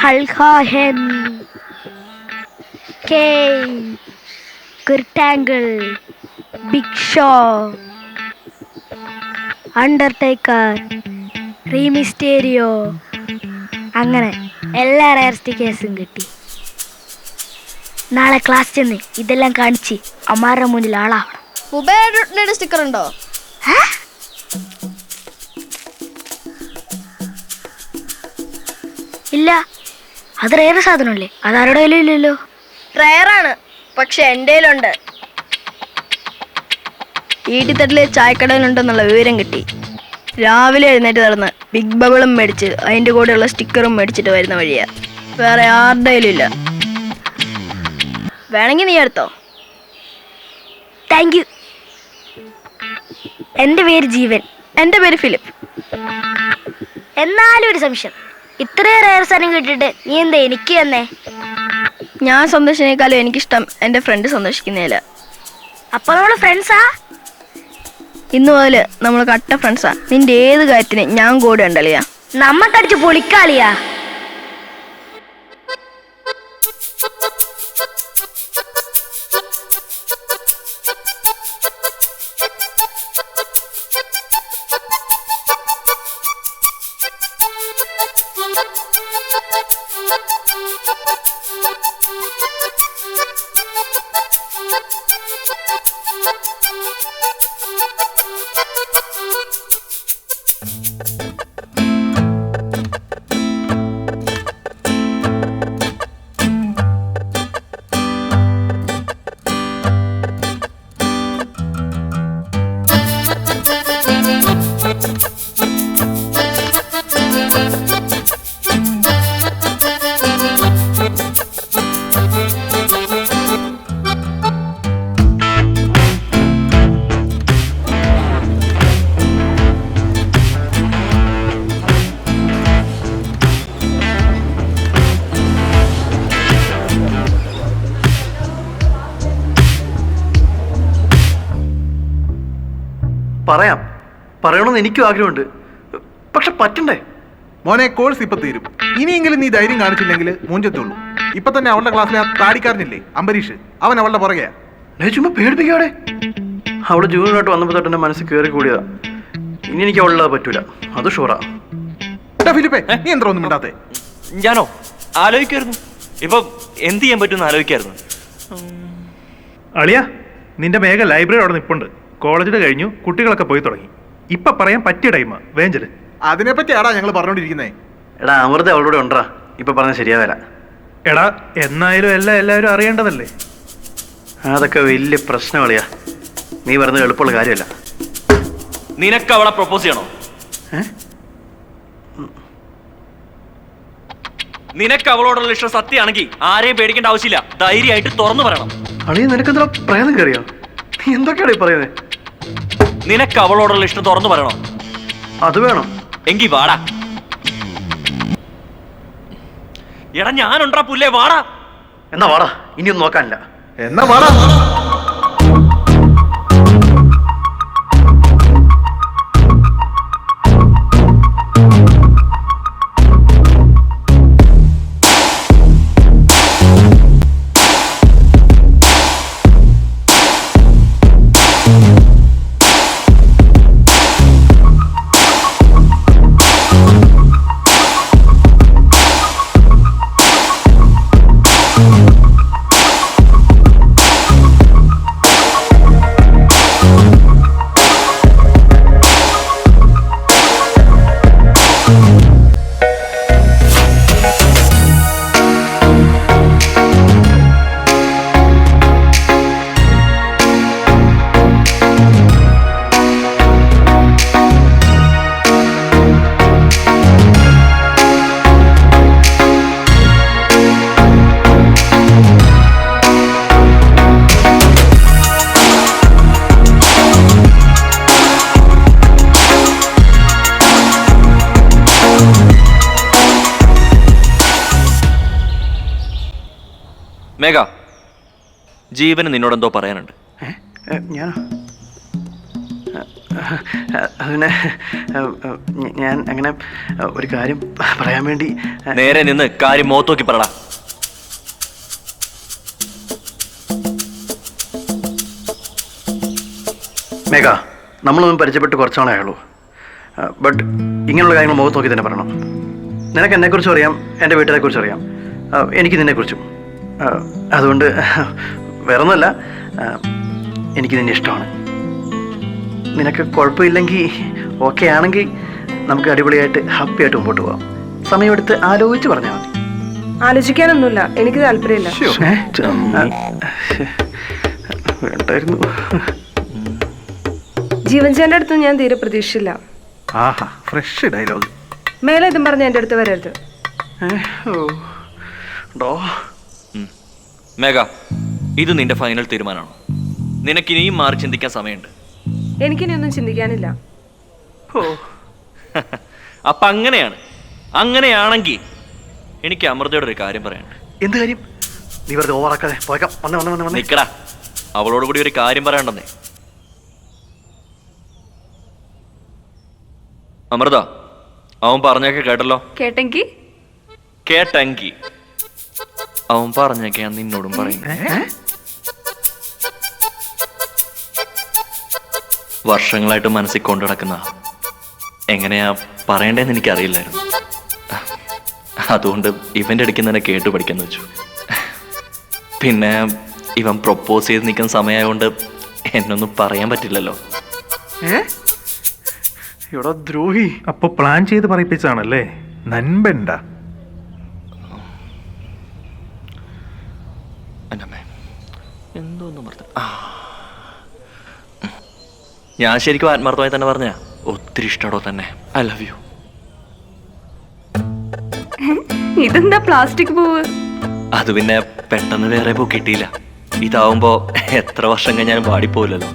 ഹൽഹാഹെൻ. Kane Kurt Angle Big Show. Undertaker. Rey Mysterio അങ്ങനെ എല്ലാ rare സ്റ്റിക്കേഴ്സും കിട്ടി. നാളെ ക്ലാസ് ചെന്ന് ഇതെല്ലാം കാണിച്ച് അമ്മാരുടെ മുന്നിൽ ആളാവണം. സ്റ്റിക്കർ ഉണ്ടോ? ഇല്ല. അത് റയർ സാധനമല്ലേ? അതാരുടെ കയ്യിലും ഇല്ലല്ലോ. റയറാണ് പക്ഷെ എന്റെ കയ്യിലുണ്ട്. ഈട്ടിത്തട്ടിലെ ചായക്കടയിലുണ്ടെന്നുള്ള വിവരം കിട്ടി. രാവിലെ എഴുന്നേറ്റ് നടന്ന് ബിഗ് ബബിളും മേടിച്ച് അതിന്റെ കൂടെയുള്ള സ്റ്റിക്കറും മേടിച്ചിട്ട് വരുന്ന വഴിയാ. വേറെ ആരുടെ കയ്യിലും ഇല്ല. വേണമെങ്കിൽ നീ എടുത്തോ? താങ്ക് യു എന്റെ പേര് ജീവൻ. എന്റെ പേര് ഫിലിപ്പ്. എന്നാലും ഒരു സംശയം. ഇത്രയും റയർ സാധനം കിട്ടിയിട്ട് നീ എന്താ എനിക്ക് തന്നെ ഞാൻ സന്തോഷിനേക്കാളും എനിക്കിഷ്ടം എന്റെ ഫ്രണ്ട് സന്തോഷിക്കുന്നതില്ല അപ്പൊ നമ്മൾ ഫ്രണ്ട്സാ ഇന്ന് മുതൽ നമ്മൾ കട്ട ഫ്രണ്ട്സാ നിന്റെ ഏത് കാര്യത്തിന് ഞാൻ കൂടെ ഉണ്ടല്ലിയാ നമ്മക്കടിച്ച് പൊളിക്കാളിയാ. പറയണമെന്ന് എനിക്കും ആഗ്രഹമുണ്ട്. പക്ഷെ പറ്റണ്ടേ? മോനെ കോഴ്സ് ഇപ്പൊ തീരും. ഇനിയെങ്കിലും നീ ധൈര്യം കാണിച്ചില്ലെങ്കിൽ മൂഞ്ചത്തുള്ളൂ. ഇപ്പൊ തന്നെ അവളുടെ ക്ലാസ്സിലെ ആ താടിക്കാരനില്ലേ അംബരീഷ് അവൻ അവളുടെ പുറകെയാ. ഞാൻ ചുമ്മാ പേടിപ്പിക്കാടെ അവൾ ജൂനിയറായിട്ട് വന്നപ്പോൾ തൊട്ട് എന്റെ മനസ്സിൽ കയറി കൂടിയതാ. ഇനി എനിക്ക് അവളുള്ളത് പറ്റൂല. അത് ഷുവറാ. എടാ ഫിലിപ്പേ നീ എന്താ ഒന്നും മിണ്ടാത്തെ? ഞാനോ? ആലോചിക്കായിരുന്നു. ഇപ്പൊ എന്ത് ചെയ്യാൻ പറ്റുമെന്ന് ആലോചിക്കായിരുന്നു. അളിയ നിന്റെ മേഘ ലൈബ്രറി അവിടെ നിപ്പുണ്ട്. കോളേജിൽ കഴിഞ്ഞു കുട്ടികളൊക്കെ പോയി തുടങ്ങി. ഇപ്പൊ പറയാൻ പറ്റിയ ടൈമാ. വേഞ്ചൽ. അതിനെപ്പറ്റി ആടാ ഞങ്ങൾ പറഞ്ഞോണ്ടിരിക്കുന്നേ. എടാ അമൃത അവളോട് ഉണ്ടാ ഇപ്പൊ പറഞ്ഞ ശരിയാവില്ല എടാ എന്നായാലും എല്ലാം എല്ലാവരും അറിയേണ്ടതല്ലേ? അതൊക്കെ വലിയ പ്രശ്നമാളിയാ. നീ പറഞ്ഞത് എളുപ്പമുള്ള കാര്യമല്ല. നിനക്ക് അവളെ പ്രപ്പോസ് ചെയ്യണോ? നിനക്ക് അവളോടുള്ള ഇഷ്ടം സത്യമാണെങ്കിൽ ആരെയും പേടിക്കേണ്ട ആവശ്യമില്ല. ധൈര്യമായിട്ട് തുറന്നു പറയണം. അളിയ നിനക്കെന്താ പ്രേതം കയറിയോ? നീ എന്തൊക്കെയാണ് പറയുന്നത് നിനക്ക് അവളോടുള്ള ഇഷ്ടം തുറന്നു പറയണം? അത് വേണം. എങ്കി വാടാ. എടാ ഞാനുണ്ടാ പുല്ലേ വാടാ. എന്നാ വാടാ ഇനിയൊന്നും നോക്കാനില്ല. എന്നാ വാടാ. മേഘ ജീവന് നിന്നോടെന്തോ പറയാനുണ്ട്. ഞാനോ? അതിനെ ഞാൻ അങ്ങനെ ഒരു കാര്യം പറയാൻ വേണ്ടി നേരെ നിന്ന് കാര്യം മോത്തോക്കി പറടാ. മേഘ നമ്മളൊന്നും പരിചയപ്പെട്ട് കുറച്ചാണേ ആയുള്ളൂ. ബട്ട് ഇങ്ങനെയുള്ള കാര്യങ്ങൾ മുഖത്ത് നോക്കി തന്നെ പറയണം. നിനക്ക് എന്നെക്കുറിച്ചും അറിയാം എന്റെ വീട്ടിനെക്കുറിച്ചും അറിയാം. എനിക്ക് നിന്നെക്കുറിച്ചും. അതുകൊണ്ട് വേറെ ഒന്നുമല്ല എനിക്ക് നിന്നെ ഇഷ്ടമാണ്. നിനക്ക് കുഴപ്പമില്ലെങ്കിൽ ഓക്കെ ആണെങ്കിൽ നമുക്ക് അടിപൊളിയായിട്ട് ഹാപ്പി ആയിട്ട് മുമ്പോട്ട് പോകാം സമയമെടുത്ത് ആലോചിച്ച് പറഞ്ഞാൽ മതി. ആലോചിക്കാനൊന്നുമില്ല. എനിക്ക് താല്പര്യമില്ല. വേണ്ടായിരുന്നു. ജീവൻ അടുത്ത് ഞാൻ തീരെ പ്രതീക്ഷിച്ചില്ല. ആഹാ ഫ്രഷ് ഡയലോഗ് മേലെ ഇതും പറഞ്ഞ് എന്റെ അടുത്ത് വരരുത്. ഏ? ഓ ഡോ മേഘ ഇത് നിന്റെ ഫൈനൽ തീരുമാനമാണോ? നിനക്കിനിയും മാറി ചിന്തിക്കാൻ സമയമുണ്ട്. എനിക്ക് ഒന്നും ചിന്തിക്കാനില്ല. ഓ അപ്പൊ അങ്ങനെയാണ്. അങ്ങനെയാണെങ്കിൽ എനിക്ക് അമൃതയോട് ഒരു കാര്യം പറയാനുണ്ട്. എന്ത് കാര്യം? നീ വെറുതെ ഓവറാക്കാതെ പോയേക്കാം. വന്ന് വന്ന് വന്ന് വന്ന്. നിക്കടാ. അവളോട് കൂടി ഒരു കാര്യം പറയണ്ടെന്നേ. അമൃത അവൻ പറഞ്ഞൊക്കെ കേട്ടല്ലോ? കേട്ടെങ്കിൽ കേട്ടെങ്കി. അവൻ പറഞ്ഞൊക്കെ ഞാൻ നിന്നോടും പറയുന്നത് വർഷങ്ങളായിട്ട് മനസ്സിൽ കൊണ്ടു നടക്കുന്ന എങ്ങനെയാ പറയണ്ടേന്ന് എനിക്കറിയില്ലായിരുന്നു. അതുകൊണ്ട് ഇവന്റെ അടുക്ക് തന്നെ കേട്ടു പഠിക്കാന്ന് വെച്ചു. പിന്നെ ഇവൻ പ്രൊപ്പോസ് ചെയ്ത് നിൽക്കുന്ന സമയമായതുകൊണ്ട് എന്നൊന്നും പറയാൻ പറ്റില്ലല്ലോ. ഇവിടെ ദ്രോഹി. അപ്പൊ പ്ലാൻ ചെയ്ത് പറയിപ്പിച്ചാണല്ലേ നൻപണ്ട എന്നമ്മേ എന്തോന്നും പറഞ്ഞു ആ ഞാൻ ശരിക്കും ആത്മാർത്ഥമായി തന്നെ പറഞ്ഞ ഒത്തിരി ഇഷ്ടടോ തന്നെ? ഐ ലവ് യു ഇതെന്താ പ്ലാസ്റ്റിക് പൂവ്? അത് പിന്നെ പെട്ടെന്ന് വേറെ പൂ കിട്ടിയില്ല. ഇതാവുമ്പോ എത്ര വർഷം കഴിഞ്ഞാലും പാടിപ്പോലല്ലോ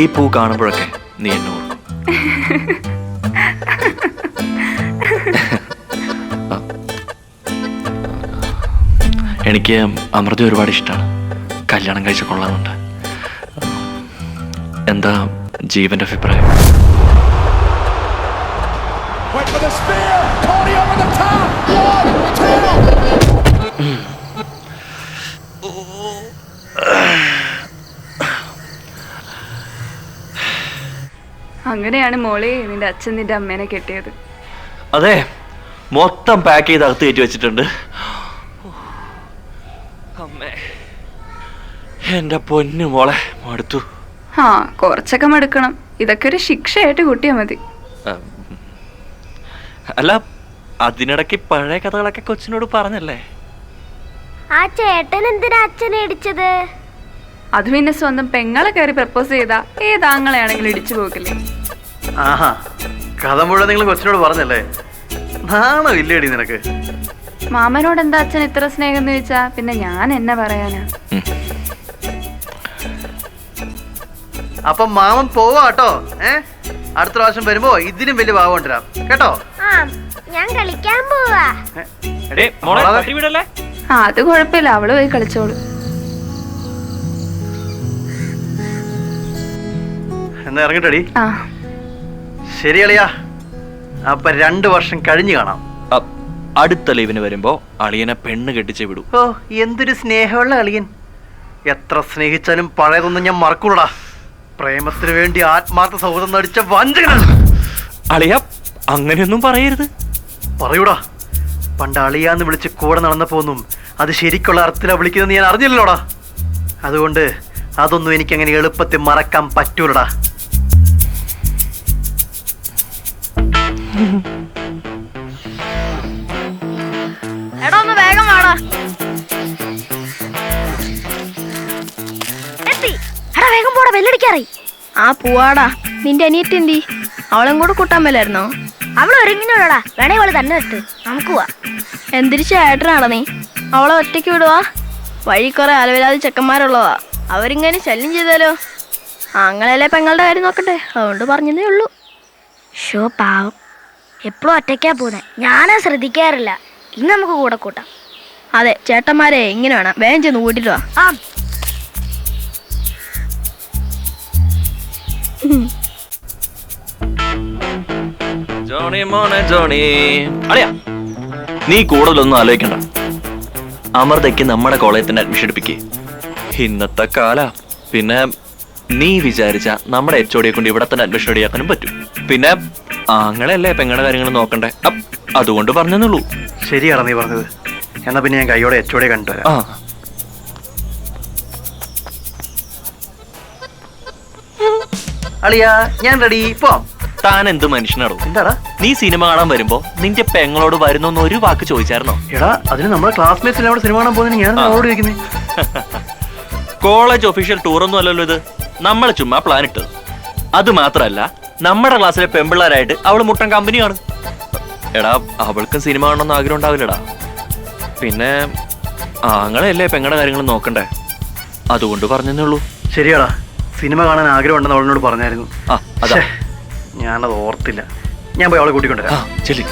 ഈ പൂ കാണുമ്പോഴൊക്കെ നീ എന്നെ ഓർക്കും. എനിക്ക് അമൃത ഒരുപാട് ഇഷ്ടമാണ് കല്യാണം കഴിച്ച കൊള്ളാമെന്നുണ്ട് എന്താ ജീവന്റെ അഭിപ്രായം. അങ്ങനെയാണ് മോളെ നിന്റെ അച്ഛൻ നിന്റെ അമ്മേനെ കെട്ടിയത്. അതെ മൊത്തം പാക്ക് ചെയ്ത് അകത്ത് കയറ്റി വെച്ചിട്ടുണ്ട്. അമ്മേ. എന്റെ പൊന്നു മോളെ മടുത്തു. ആ കുറച്ചൊക്കെ മടുക്കണം. ഇതൊക്കെ ഒരു ശിക്ഷയായിട്ട് കൂട്ടിയാ മതി. അല്ല അതിനിടയ്ക്ക് പഴയ കഥകളൊക്കെ കൊച്ചിനോട് പറഞ്ഞല്ലേ? ആ ചേട്ടൻ എന്തിനാ അച്ഛനെ ഇടിച്ചത്? അത് പിന്നെ സ്വന്തം പെങ്ങളെ കയറി പ്രപ്പോസ് ചെയ്താ ഏതാങ്ങളെയാണെങ്കിലും ഇടിച്ചു പോകില്ലേ ആഹാ കഥ മുഴുവൻ നിങ്ങൾ കൊച്ചിനോട് പറഞ്ഞല്ലേ? നാണോ ഇല്ലേടി നിനക്ക്? മാമനോട് എന്താ അച്ഛൻ ഇത്ര സ്നേഹം എന്ന് ചോദിച്ചാ പിന്നെ ഞാൻ എന്നെ പറയാനാ? അപ്പം മാമൻ പോവാ കേട്ടോ. ഏ? അടുത്ത പ്രാവശ്യം വരുമ്പോ ഇതിനും വലിയ ഭാവം കൊണ്ടുവരാം. കേട്ടോ? ആ ഞാൻ കളിക്കാൻ പോവാ. ആ അത് കുഴപ്പമില്ല. അവൾ പോയി കളിച്ചോളൂ. എന്നാ ഇറങ്ങിട്ടടി. ആ. ശരി അളിയാ. അപ്പൊ രണ്ടു വർഷം കഴിഞ്ഞു കാണാം. അടുത്ത ലീവിന് വരുമ്പോ അളിയനെ പെണ്ണ് കെട്ടിച്ച് വിടൂ. ഓ എന്തൊരു സ്നേഹമുള്ള അളിയൻ. എത്ര സ്നേഹിച്ചാലും പഴയതൊന്നും ഞാൻ മറക്കൂടാ. പ്രേമത്തിന് വേണ്ടി ആത്മാർത്ഥ സൗഹൃദം നടിച്ച വഞ്ചകനാണ് അളിയ അങ്ങനെയൊന്നും പറയരുത്. പറയൂടാ. പണ്ട് അളിയാന്ന് വിളിച്ച് കൂടെ നടന്നപ്പോന്നും അത് ശരിക്കുള്ള അർത്ഥത്തിലാ വിളിക്കുന്നത് ഞാൻ അറിഞ്ഞില്ലല്ലോടാ. അതുകൊണ്ട് അതൊന്നും എനിക്ക് അങ്ങനെ എളുപ്പത്തിൽ മറക്കാൻ പറ്റൂലടാ. ബെല്ലടിക്കാറായി ആ പൂവാടാ. നിന്റെ അനിയത്തി എന്തി? അവളും കൂടെ കൂട്ടാൻ മേലായിരുന്നോ? അവൾ ഒരുങ്ങിനോടാ. വേണേ അവൾ തന്നെ വിട്ട് നമുക്ക് പോവാ. എന്തിരി ചേട്ടനാടാ നീ? അവളെ ഒറ്റയ്ക്ക് വിടുവാ? വഴി കുറെ അലവിലാതെ ചെക്കന്മാരുള്ളതാ. അവരിങ്ങനെ ശല്യം ചെയ്താലോ? അങ്ങനെയല്ലേ പെങ്ങളുടെ കാര്യം നോക്കട്ടെ. അതുകൊണ്ട് പറഞ്ഞതേ ഉള്ളൂ. ഷോ പാവം. എപ്പോഴും ഒറ്റയ്ക്കാ പോകുന്നത് ഞാനാ ശ്രദ്ധിക്കാറില്ല. ഇന്ന് നമുക്ക് കൂടെ കൂട്ടാം. അതെ ചേട്ടന്മാരെ ഇങ്ങനെ വേണം. വേഗം ചെന്ന് കൂട്ടിട്ട് വാ. ജോണി മോനെ ജോണി. നീ കൂടുതലൊന്നും ആലോചിക്കണ്ട. അമൃതയ്ക്ക് നമ്മുടെ കോളേജിൽ തന്നെ അഡ്മിഷൻ എടുപ്പിക്കേ ഇന്നത്തെ കാല പിന്നെ നീ വിചാരിച്ച നമ്മുടെ എച്ച് ഒടിയെ കൊണ്ട് ഇവിടെ തന്നെ അഡ്മിഷൻ റെഡിയാക്കാനും പറ്റും. പിന്നെ അങ്ങനെയല്ലേ പെങ്ങളുടെ കാര്യങ്ങൾ നോക്കണ്ടേ? അപ്പ് അതുകൊണ്ട് പറഞ്ഞെന്നുള്ളൂ. ശരിയാണ് നീ പറഞ്ഞത്. എന്നാ പിന്നെ ഞാൻ കൈയോടെ എച്ച് ഒടിയെ കണ്ടുവരാം ആ. അളിയാ ഞാൻ റെഡി പോം. താൻ എന്ത് മനുഷ്യനാടോ? എന്താടാ? നീ സിനിമ കാണാൻ വരുമ്പോ നിന്റെ പെങ്ങളോട് വരുന്നോന്ന് ഒരു വാക്ക് ചോദിച്ചായിരുന്നോ? എടാ അതിന് നമ്മുടെ ക്ലാസ്മേറ്റ്സിൽ അവിടെ സിനിമ കാണാൻ പോകുന്നതിന് ഞാൻ അവളോട് ചോദിക്കുന്നത് കോളേജ് ഒഫീഷ്യൽ ടൂർ ഒന്നും അല്ലല്ലോ ഇത്. നമ്മൾ ചുമ്മാ പ്ലാൻ ഇട്ടത്. അത് മാത്രല്ല നമ്മുടെ ക്ലാസ്സിലെ പെമ്പിള്ളാരായിട്ട് അവൾ മുട്ടൻ കമ്പനിയാണ്. എടാ അവൾക്കും സിനിമ കാണണമെന്ന് ആഗ്രഹം ഉണ്ടാവില്ലടാ. പിന്നെ ആങ്ങളെയല്ലേ പെങ്ങളുടെ കാര്യങ്ങൾ നോക്കണ്ടേ? അതുകൊണ്ട് പറഞ്ഞേ ഉള്ളൂ. ശരിയാടാ. സിനിമ കാണാൻ ആഗ്രഹം ഉണ്ടെന്ന് അവളിനോട് പറഞ്ഞായിരുന്നു. ആ അതാ. ഞാനത് ഓർത്തില്ല. ഞാൻ പോയി അവളെ ആ കൂട്ടിക്കൊണ്ടുവരാം ചെല്ലി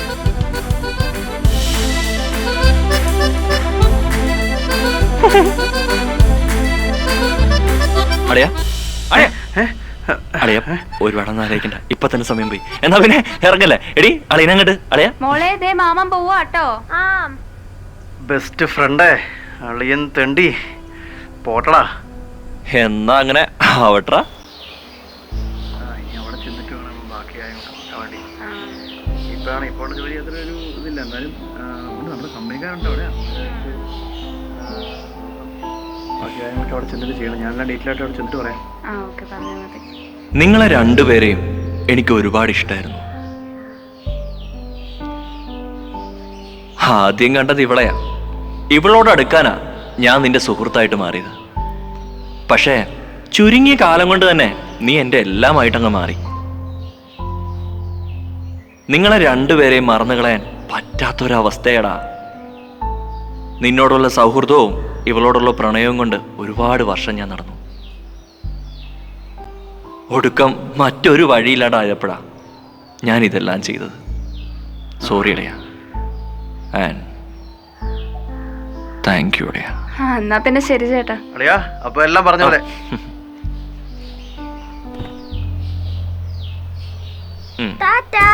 അടയാ അടയാ ഏ? അളിയ ഒരുപാടൊന്നും ആലോചിക്കണ്ട. ഇപ്പൊ തന്നെ സമയം പോയി. എന്നാ പിന്നെ ഇറങ്ങല്ലേ? എടി അളിയനങ്ങട്ട് അളിയ. മോളെ ദേ മാമൻ പോവാ കേട്ടോ ബെസ്റ്റ് ഫ്രണ്ടേ അളിയൻ തെണ്ടി. പോട്ടടാ. എന്നാ അങ്ങനെ ആവട്ടാ. അവിടെ ചെന്നിട്ട് വേണം ബാക്കി കാര്യങ്ങൾ നോക്കാൻ വേണ്ടി. ഇപ്പോഴാണ് ഇപ്പോൾ ജോലി അത്ര ഒരു ഇതില്ല. എന്നാലും ആ, ഉണ്ട്, നമ്മുടെ കമ്പനിക്കാരുണ്ട് അവിടെ. ബാക്കി കാര്യങ്ങളൊക്കെ അവിടെ ചെന്നിട്ട് ചെയ്യണം. ഞാനെല്ലാം ഡീറ്റെയിൽ ആയിട്ട് അവിടെ ചെന്നിട്ട് പറയാം. ആ ഓക്കെ. പറഞ്ഞാൽ മതി. നിങ്ങളെ രണ്ടുപേരെയും എനിക്ക് ഒരുപാട് ഇഷ്ടമായിരുന്നു ആദ്യം കണ്ടത് ഇവളെയാ. ഇവളോട് അടുക്കാനാ ഞാൻ നിന്റെ സുഹൃത്തായിട്ട് മാറിയത്. പക്ഷേ ചുരുങ്ങിയ കാലം കൊണ്ട് തന്നെ നീ എന്റെ എല്ലാമായിട്ടങ്ങ് മാറി. നിങ്ങളെ രണ്ടുപേരെയും മറന്നു കളയാൻ പറ്റാത്തൊരവസ്ഥയടാ. നിന്നോടുള്ള സൗഹൃദവും ഇവളോടുള്ള പ്രണയവും കൊണ്ട് ഒരുപാട് വർഷം ഞാൻ നടന്നു. ഒടുക്കം മറ്റൊരു വഴിയില്ലാണ്ട് ആയപ്പോഴാ ഞാൻ ഇതെല്ലാം ചെയ്തത്. സോറി ഇടയാ ആൻഡ് താങ്ക് യു ഇടയാ എന്നാ പിന്നെ ശരി ചേട്ടാ. അളിയാ അപ്പൊ എല്ലാം പറഞ്ഞോളെ. ടാറ്റാ.